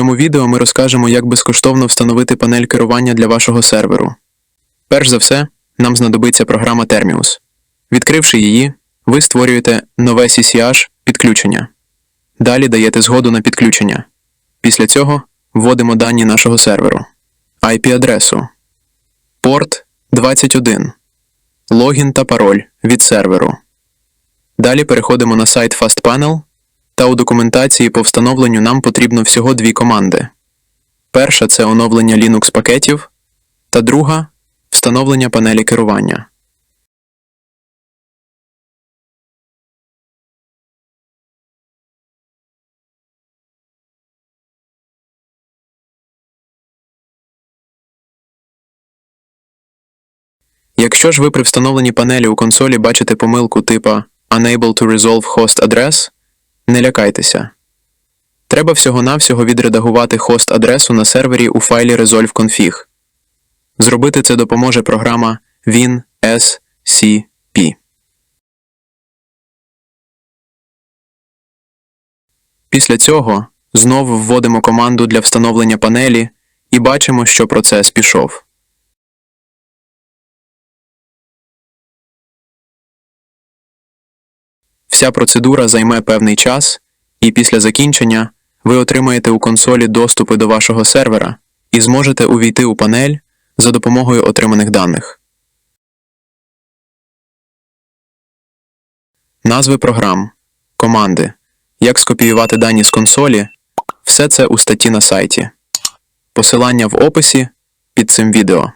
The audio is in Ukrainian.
цьому відео ми розкажемо, як безкоштовно встановити панель керування для вашого серверу. Перш за все, нам знадобиться програма Termius. Відкривши її, ви створюєте нове CCH підключення. Далі даєте згоду на підключення. Після цього вводимо дані нашого серверу, IP-адресу, порт 21, логін та пароль від серверу. Далі переходимо на сайт FastPanel, та у документації по встановленню нам потрібно всього дві команди. Перша це оновлення Linux пакетів, та друга встановлення панелі керування. Якщо ж ви при встановленні панелі у консолі бачите помилку типа Unable to resolve host address, не лякайтеся. Треба всього-навсього відредагувати хост адресу на сервері у файлі resolve.config. Зробити це допоможе програма WinSCP. Після цього знову вводимо команду для встановлення панелі і бачимо, що процес пішов. Вся процедура займе певний час, і після закінчення ви отримаєте у консолі доступи до вашого сервера і зможете увійти у панель за допомогою отриманих даних. Назви програм, команди, як скопіювати дані з консолі все це у статті на сайті. Посилання в описі під цим відео.